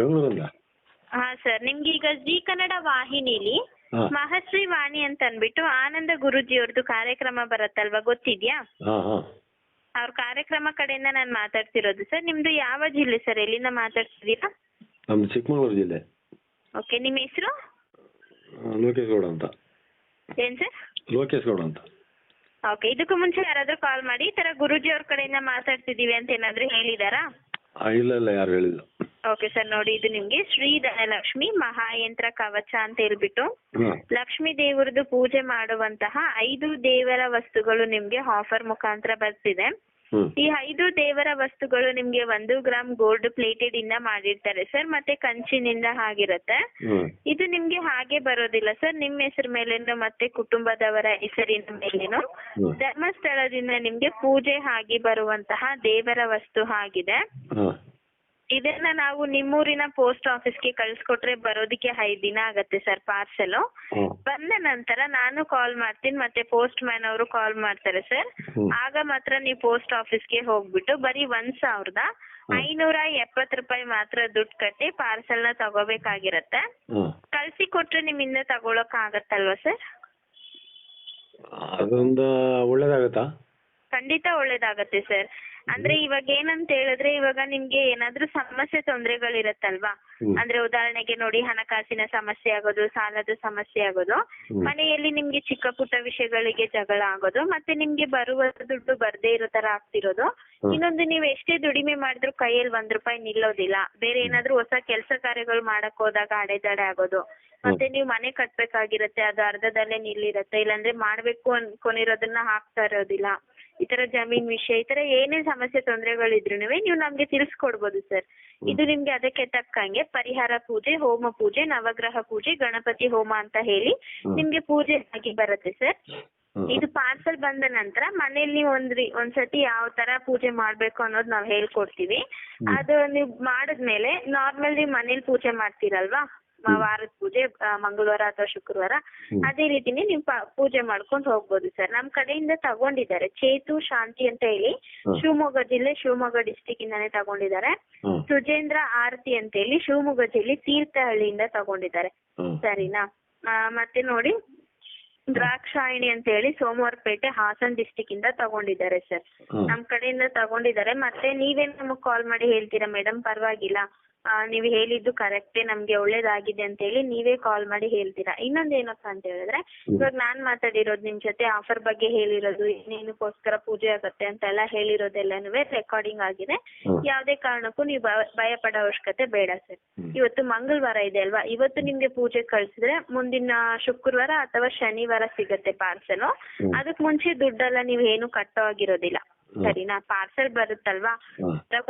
ಬೆಂಗಳೂರಿಂದ ಹಾ ಸರ್ ನಿಮ್ಗೆ ಈಗ ಜಿ ಕನ್ನಡ ವಾಹಿನಿಲಿ ಹಾ. ಮಹಶ್ರೀ ವಾಣಿ ಅಂತ ಅಂದ್ಬಿಟ್ಟು ಆನಂದ ಗುರುಜಿ ಅವ್ರದ್ದು ಕಾರ್ಯಕ್ರಮ ಬರತ್ತಲ್ವಾ ಗೊತ್ತಿದ್ಯಾ? ಹಾ ಹಾ. ಅವ್ರ ಕಾರ್ಯಕ್ರಮ ಕಡೆಯಿಂದ ನಾನು ಮಾತಾಡ್ತಿರೋದು ಸರ್ ನಿಮ್ದು ಯಾವ ಜಿಲ್ಲೆ ಸರ್ ಎಲ್ಲಿಂದ ಮಾತಾಡ್ತಿದ್ದೀರಾ? ನಮ್ದು ಚಿಕ್ಕಮಗಳೂರು ಜಿಲ್ಲೆ. ಓಕೆ ನಿಮ್ಮ ಹೆಸರು? ಆ, ಲೋಕೇಶ್ ಗೌಡ ಅಂತ. ಏನ್ ಸರ್? ಲೋಕೇಶ್ ಗೌಡ ಅಂತ. ಓಕೆ ಇದಕ್ಕೂ ಮುಂಚೆ ಯಾರಾದ್ರೂ ಕಾಲ್ ಮಾಡಿ ಈ ತರ ಗುರುಜಿ ಅವ್ರ ಕಡೆಯಿಂದ ಮಾತಾಡ್ತಿದೀವಿ ಅಂತ ಏನಾದ್ರೂ ಹೇಳಿದಾರಾ? ಆ, ಇಲ್ಲ ಇಲ್ಲ ಯಾರು ಹೇಳಿಲ್ಲ. ಓಕೆ ಸರ್ ನೋಡಿ ಇದು ನಿಮ್ಗೆ ಶ್ರೀ ಧನಲಕ್ಷ್ಮಿ ಮಹಾಯಂತ್ರ ಕವಚ ಅಂತ ಹೇಳ್ಬಿಟ್ಟು ಲಕ್ಷ್ಮಿ ಲಕ್ಷ್ಮೀ ದೇವರದು ಪೂಜೆ ಮಾಡುವಂತಹ ಐದು ದೇವರ ವಸ್ತುಗಳು ನಿಮ್ಗೆ ಆಫರ್ ಮುಖಾಂತರ ಬರ್ತಿದೆ. ಹ್ಮ್. ಈ ಐದು ದೇವರ ವಸ್ತುಗಳು ನಿಮ್ಗೆ ಒಂದು ಗ್ರಾಮ್ ಗೋಲ್ಡ್ ಪ್ಲೇಟೆಡ್ ಇಂದ ಮಾಡಿರ್ತಾರೆ ಸರ್ ಮತ್ತೆ ಕಂಚಿನಿಂದ ಆಗಿರತ್ತೆ ಹ್ಮ್. ಇದು ನಿಮ್ಗೆ ಹಾಗೆ ಬರೋದಿಲ್ಲ ಸರ್ ನಿಮ್ಮ ಹೆಸರು ಮೇಲೇನು ಮತ್ತೆ ಕುಟುಂಬದವರ ಹೆಸರಿನ ಮೇಲೇನು ಹ್ಮ್. ಧರ್ಮಸ್ಥಳದಿಂದ ನಿಮ್ಗೆ ಪೂಜೆ ಆಗಿ ಬರುವಂತಹ ದೇವರ ವಸ್ತು ಆಗಿದೆ ಇದನ್ನ ನಾವು ನಿಮ್ಮೂರಿನ ಪೋಸ್ಟ್ ಆಫೀಸ್ಗೆ ಕಳ್ಸಿಕೊಟ್ರೆ ಬರೋದಕ್ಕೆ ಐದ್ ದಿನ ಆಗತ್ತೆ ಸರ್ ಪಾರ್ಸೆಲ್. ಬಂದ ನಂತರ ನಾನು ಕಾಲ್ ಮಾಡ್ತೀನಿ ಮತ್ತೆ ಪೋಸ್ಟ್ ಮ್ಯಾನ್ ಅವರು ಕಾಲ್ ಮಾಡ್ತಾರೆ ಸರ್. ಆಗ ಮಾತ್ರ ನೀವು ಪೋಸ್ಟ್ ಆಫೀಸ್ಗೆ ಹೋಗ್ಬಿಟ್ಟು ಬರೀ ಒಂದ್ ಸಾವಿರದ ಐನೂರ ಎಪ್ಪತ್ತು ರೂಪಾಯಿ ಮಾತ್ರ ದುಡ್ಡು ಕಟ್ಟಿ ಪಾರ್ಸೆಲ್ನ ತಗೋಬೇಕಾಗಿರತ್ತೆ ಕಳ್ಸಿ ಕೊಟ್ರೆ ನಿಮ್ಮಿಂದ ತಗೊಳಕ್ ಆಗತ್ತಲ್ವಾ ಸರ್? ಅದೊಂದು ಒಳ್ಳೇದಾಗತ್ತಾ? ಖಂಡಿತ ಒಳ್ಳೇದಾಗತ್ತೆ ಸರ್. ಅಂದ್ರೆ ಇವಾಗ ಏನಂತ ಹೇಳಿದ್ರೆ ಇವಾಗ ನಿಮ್ಗೆ ಏನಾದ್ರೂ ಸಮಸ್ಯೆ ತೊಂದರೆಗಳಿರತ್ತಲ್ವಾ. ಅಂದ್ರೆ ಉದಾಹರಣೆಗೆ ನೋಡಿ ಹಣಕಾಸಿನ ಸಮಸ್ಯೆ ಆಗೋದು ಸಾಲದ ಸಮಸ್ಯೆ ಆಗೋದು ಮನೆಯಲ್ಲಿ ನಿಮ್ಗೆ ಚಿಕ್ಕ ಪುಟ್ಟ ವಿಷಯಗಳಿಗೆ ಜಗಳ ಆಗೋದು ಮತ್ತೆ ನಿಮ್ಗೆ ಬರುವ ದುಡ್ಡು ಬರ್ದೇ ಇರೋ ತರ ಆಗ್ತಿರೋದು. ಇನ್ನೊಂದು ನೀವು ಎಷ್ಟೇ ದುಡಿಮೆ ಮಾಡಿದ್ರು ಕೈಯಲ್ಲಿ ಒಂದ್ ರೂಪಾಯಿ ನಿಲ್ಲೋದಿಲ್ಲ. ಬೇರೆ ಏನಾದ್ರೂ ಹೊಸ ಕೆಲಸ ಕಾರ್ಯಗಳು ಮಾಡಕ್ ಹೋದಾಗ ಅಡೆತಡೆ ಆಗೋದು. ಮತ್ತೆ ನೀವು ಮನೆ ಕಟ್ಬೇಕಾಗಿರತ್ತೆ ಅದು ಅರ್ಧದಲ್ಲೇ ನಿಲ್ಲಿರತ್ತೆ ಇಲ್ಲಾಂದ್ರೆ ಮಾಡ್ಬೇಕು ಅನ್ಕೊಂಡಿರೋದನ್ನ ಹಾಕ್ತಾ ಇರೋದಿಲ್ಲ. ಈ ತರ ಜಮೀನ್ ವಿಷಯ ಈ ತರ ಏನೇ ಸಮಸ್ಯೆ ತೊಂದರೆಗಳಿದ್ರು ನೀವು ನಮ್ಗೆ ತಿಳಿಸ್ಕೊಡ್ಬೋದು ಸರ್. ಇದು ನಿಮ್ಗೆ ಅದಕ್ಕೆ ತಕ್ಕಂಗೆ ಪರಿಹಾರ ಪೂಜೆ ಹೋಮ ಪೂಜೆ ನವಗ್ರಹ ಪೂಜೆ ಗಣಪತಿ ಹೋಮ ಅಂತ ಹೇಳಿ. ನಿಮ್ಗೆ ಪೂಜೆ ಆಗಿ ಬರುತ್ತೆ ಸರ್. ಇದು ಪಾರ್ಸಲ್ ಬಂದ ನಂತರ ಮನೇಲಿ ನೀವು ಒಂದ್ರಿ ಒಂದ್ಸತಿ ಯಾವ ತರ ಪೂಜೆ ಮಾಡ್ಬೇಕು ಅನ್ನೋದು ನಾವ್ ಹೇಳ್ಕೊಡ್ತೀವಿ. ಅದು ನೀವು ಮಾಡಿದ್ಮೇಲೆ ನಾರ್ಮಲ್ ನೀವು ಮನೇಲಿ ಪೂಜೆ ಮಾಡ್ತೀರಲ್ವಾ? ವಾರದ ಪೂಜೆ ಮಂಗಳವಾರ ಅಥವಾ ಶುಕ್ರವಾರ. ಅದೇ ರೀತಿನೇ ನೀವು ಪೂಜೆ ಮಾಡ್ಕೊಂಡು ಹೋಗ್ಬೋದು ಸರ್. ನಮ್ ಕಡೆಯಿಂದ ತಗೊಂಡಿದ್ದಾರೆ. ಚೇತು ಶಾಂತಿ ಅಂತ ಹೇಳಿ. ಶಿವಮೊಗ್ಗ ಜಿಲ್ಲೆ ಶಿವಮೊಗ್ಗ ಡಿಸ್ಟಿಕ್ ಇಂದಾನೆ ತಗೊಂಡಿದ್ದಾರೆ. ಸುಜೇಂದ್ರ ಆರತಿ ಅಂತ ಹೇಳಿ ಶಿವಮೊಗ್ಗ ಜಿಲ್ಲೆ ತೀರ್ಥಹಳ್ಳಿಯಿಂದ ತಗೊಂಡಿದ್ದಾರೆ. ಸರಿನಾ? ಆ, ಮತ್ತೆ ನೋಡಿ. ದ್ರಾಕ್ಷಾಯಣಿ ಅಂತ ಹೇಳಿ ಸೋಮವಾರಪೇಟೆ ಹಾಸನ್ ಡಿಸ್ಟಿಕ್ ಇಂದ ತಗೊಂಡಿದ್ದಾರೆ ಸರ್. ನಮ್ ಕಡೆಯಿಂದ ತಗೊಂಡಿದ್ದಾರೆ. ಮತ್ತೆ ನೀವೇ ನಮಗ್ ಕಾಲ್ ಮಾಡಿ ಹೇಳ್ತೀರಾ ಮೇಡಮ್ ಪರವಾಗಿಲ್ಲ. ನೀವು ಹೇಳಿದ್ದು ಕರೆಕ್ಟೇ ನಮ್ಗೆ ಒಳ್ಳೇದಾಗಿದೆ ಅಂತ ಹೇಳಿ ನೀವೇ ಕಾಲ್ ಮಾಡಿ ಹೇಳ್ತೀರಾ? ಇನ್ನೊಂದ್ ಏನಪ್ಪಾ ಅಂತ ಹೇಳಿದ್ರೆ ಇವಾಗ ನಾನ್ ಮಾತಾಡಿರೋದು ನಿಮ್ ಜೊತೆ ಆಫರ್ ಬಗ್ಗೆ ಹೇಳಿರೋದು ಏನೇನಕ್ಕೋಸ್ಕರ ಪೂಜೆ ಆಗತ್ತೆ ಅಂತೆಲ್ಲ ಹೇಳಿರೋದೆಲ್ಲನೂ ರೆಕಾರ್ಡಿಂಗ್ ಆಗಿದೆ. ಯಾವುದೇ ಕಾರಣಕ್ಕೂ ನೀವು ಭಯ- ಪಡೋ ಅವಶ್ಯಕತೆ ಬೇಡ ಸರ್. ಇವತ್ತು ಮಂಗಳವಾರ ಇದೆ ಅಲ್ವಾ? ಇವತ್ತು ನಿಮ್ಗೆ ಪೂಜೆ ಕಳ್ಸಿದ್ರೆ ಮುಂದಿನ ಶುಕ್ರವಾರ ಅಥವಾ ಶನಿವಾರ ಸಿಗತ್ತೆ ಪಾರ್ಸೆಲ್. ಅದಕ್ ಮುಂಚೆ ದುಡ್ಡೆಲ್ಲ ನೀವ್ ಏನು ಕಟ್ಟೋ ಆಗಿರೋದಿಲ್ಲ. ಸರಿನಾ? ಪಾರ್ಸೆಲ್ ಬರುತ್ತಲ್ವಾ?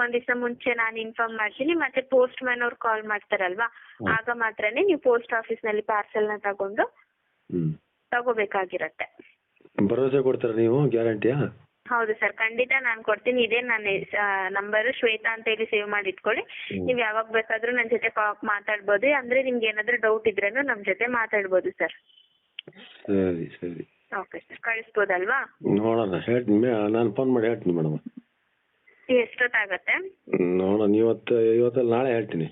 ಒಂದ್ ದಿವಸ ಮುಂಚೆ ನಾನು ಇನ್ಫಾರ್ಮ್ ಮಾಡ್ತೀನಿ ಮತ್ತೆ ಪೋಸ್ಟ್ ಮ್ಯಾನ್ ಅವ್ರು ಕಾಲ್ ಮಾಡ್ತಾರಲ್ವಾ? ಆಗ ಮಾತ್ರನೇ ನೀವು ಪೋಸ್ಟ್ ಆಫೀಸ್ನಲ್ಲಿ ಪಾರ್ಸೆಲ್ನ ತಗೊಂಡು ತಗೋಬೇಕಾಗಿರತ್ತೆ. ಭರವಸೆ ಕೊಡ್ತಾರೆ ನೀವು? ಗ್ಯಾರಂಟಿಯಾ ಹೌದು ಸರ್ ಖಂಡಿತ ನಾನು ಕೊಡ್ತೀನಿ. ಇದೇ ನನ್ನ ನಂಬರ್ ಶ್ವೇತಾ ಅಂತ ಹೇಳಿ ಸೇವ್ ಮಾಡಿ ಇಟ್ಕೊಳ್ಳಿ ನೀವು ಯಾವಾಗ ಬೇಕಾದ್ರೂ ನನ್ನ ಜೊತೆ ಮಾತಾಡ್ಬೋದು. ಅಂದ್ರೆ ನಿಮ್ಗೆ ಏನಾದ್ರೂ ಡೌಟ್ ಇದ್ರೇನು ನಮ್ಮ ಜೊತೆ ಮಾತಾಡ್ಬೋದು ಸರ್. ಸರಿ ಸರ್. ಕಳಿಸ್ಬೋದಲ್ವಾ? ನೋಡೋಣ ಹೇಳ್ತೀನಿ. ನಾನು ಫೋನ್ ಮಾಡಿ ಹೇಳ್ತೀನಿ ಮೇಡಮ್. ಎಷ್ಟೊತ್ತಾಗತ್ತೆ? ನೋಡೋಣ ಇವತ್ತು ಇವತ್ತಲ್ಲ ನಾಳೆ ಹೇಳ್ತೀನಿ.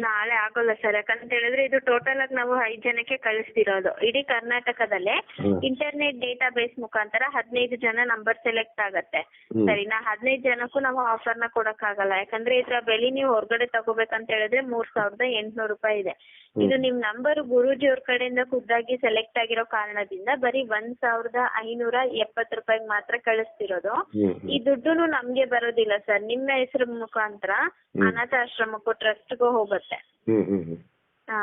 ನಾಳೆ ಆಗೋಲ್ಲ ಸರ್ ಯಾಕಂತ ಹೇಳಿದ್ರೆ ಇದು ಟೋಟಲ್ ಆಗಿ ನಾವು ಐದ್ ಜನಕ್ಕೆ ಕಳಿಸ್ತಿರೋದು. ಇಡೀ ಕರ್ನಾಟಕದಲ್ಲೇ. ಇಂಟರ್ನೆಟ್ ಡೇಟಾ ಬೇಸ್ ಮುಖಾಂತರ ಹದಿನೈದು ಜನ ನಂಬರ್ ಸೆಲೆಕ್ಟ್ ಆಗತ್ತೆ. ಸರಿನಾ ಹದಿನೈದು ಜನಕ್ಕೂ ನಾವು ಆಫರ್ನ ಕೊಡಕ್ಕಾಗಲ್ಲ. ಯಾಕಂದ್ರೆ ಇದ್ರ ಬೆಲೆ ನೀವು ಹೊರಗಡೆ ತಗೋಬೇಕಂತ ಹೇಳಿದ್ರೆ ಮೂರ್ ಸಾವಿರದ ಎಂಟ್ನೂರು ರೂಪಾಯಿ ಇದೆ. ಇದು ನಿಮ್ ನಂಬರ್ ಗುರೂಜಿ ಅವ್ರ ಕಡೆಯಿಂದ ಖುದ್ದಾಗಿ ಸೆಲೆಕ್ಟ್ ಆಗಿರೋ ಕಾರಣದಿಂದ ಬರೀ ಒಂದ್ ಸಾವಿರದ ಐನೂರ ಎಪ್ಪತ್ ರೂಪಾಯಿಗೆ ಮಾತ್ರ ಕಳಿಸ್ತಿರೋದು. ಈ ದುಡ್ಡುನು ನಮ್ಗೆ ಬರೋದಿಲ್ಲ ಸರ್ ನಿಮ್ಮ ಹೆಸರು ಮುಖಾಂತರ ಅನಾಥಾಶ್ರಮಕ್ಕೂ ಟ್ರಸ್ಟ್ಗೂ ಹೋಗುತ್ತೆ. ಹ್ಮ್ ಹಾ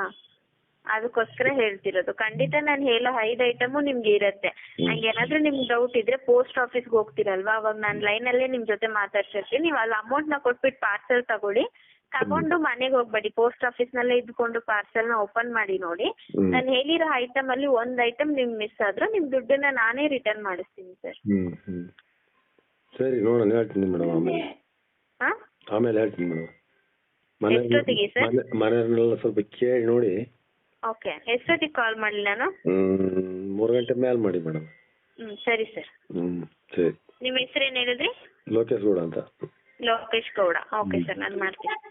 ಅದಕ್ಕೋಸ್ಕರ ಹೇಳ್ತಿರೋದು. ಖಂಡಿತ ನಾನು ಹೇಳೋ ಐದು ಐಟಮು ನಿಮ್ಗೆ ಇರತ್ತೆ. ನಂಗೆ ಏನಾದ್ರೂ ನಿಮ್ಗೆ ಡೌಟ್ ಇದ್ರೆ ಪೋಸ್ಟ್ ಆಫೀಸ್ಗೆ ಹೋಗ್ತಿರಲ್ವಾ? ಅವಾಗ ನಾನು ಲೈನ್ ಅಲ್ಲೇ ನಿಮ್ ಜೊತೆ ಮಾತಾಡ್ತಿರ್ತೀನಿ ನೀವು ಅಲ್ಲಿ ಅಮೌಂಟ್ನ ಕೊಟ್ಬಿಟ್ಟು ಪಾರ್ಸೆಲ್ ತಗೊಳ್ಳಿ. ತಗೊಂಡು ಮನೆಗೆ ಹೋಗ್ಬೇಡಿ. ಪೋಸ್ಟ್ ಆಫೀಸ್ ನಲ್ಲೇ ಇದ್ಕೊಂಡು ಪಾರ್ಸೆಲ್ನ ಓಪನ್ ಮಾಡಿ ನೋಡಿ. ನಾನು ಹೇಳಿರೋ ಐಟಮ್ ಅಲ್ಲಿ ಒಂದ್ ಐಟಮ್ ನಿಮ್ ಮಿಸ್ ಆದ್ರೂ ನಿಮ್ ದುಡ್ಡನ್ನ ನಾನೇ ರಿಟರ್ನ್ ಮಾಡಿಸ್ತೀನಿ ಸರ್ ಹ್ಮ್ ಹ್ಮ್. ಸರಿ ನೋಡೋಣ ಹೇಳ್ತೀನಿ ಮೇಡಮ್ ಆಮೇಲೆ. ಆಮೇಲೆ ಹೇಳ್ತೀನಿ ಮೇಡಮ್. ಎಷ್ಟೊತ್ತಿಗೆ ಮನೆಯವ್ರನ್ನೆಲ್ಲ ಸ್ವಲ್ಪ ಕೇಳಿ ನೋಡಿ. ಓಕೆ. ಎಷ್ಟೊತ್ತಿಗೆ ಕಾಲ್ ಮಾಡ್ಲಿ ನಾನು? ಮೂರು ಗಂಟೆ ಮೇಲೆ ಮಾಡಿ ಮೇಡಮ್. ಹ್ಮ್ ಸರಿ ಸರ್. ಹ್ಮ್ ಸರಿ. ನಿಮ್ ಹೆಸರು ಏನ್ ಹೇಳಿದ್ರಿ? ಲೋಕೇಶ್ ಗೌಡ ಅಂತ. ಲೋಕೇಶ್ ಗೌಡ. ಓಕೆ ಸರ್ ನಾನು ಮಾಡ್ತೀನಿ. ಸರಿ